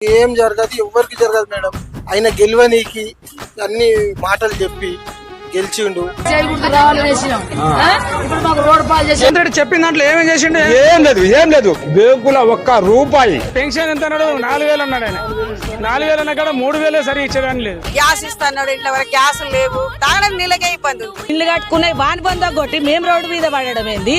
ఏం జరగదు ఎవరికి జరగదు మేడం. ఆయన గెలవనీకి అన్ని మాటలు చెప్పి గెలిచిండు. చేయకూడదు చెప్పిన దాంట్లో ఏమేం చేసిండు? ఏం లేదు ఏం లేదు. బేకుల ఒక్క రూపాయి. పెన్షన్ ఎంత అన్నాడు నాలుగు వేలు అన్నాడు ఆయన. నాలుగు వేలు అన్నా మూడు వేలే సరి ఇచ్చేదాన్ని లేదు. గ్యాస్ ఇస్తాడు ఇంట్లో వరకు గ్యాస్ లేవు. తాగడం నీళ్ళకే ఇబ్బంది ఇల్లు కట్టుకునే వాని బంద కొట్టి మేము రోడ్డు మీద పడడం ఏంది?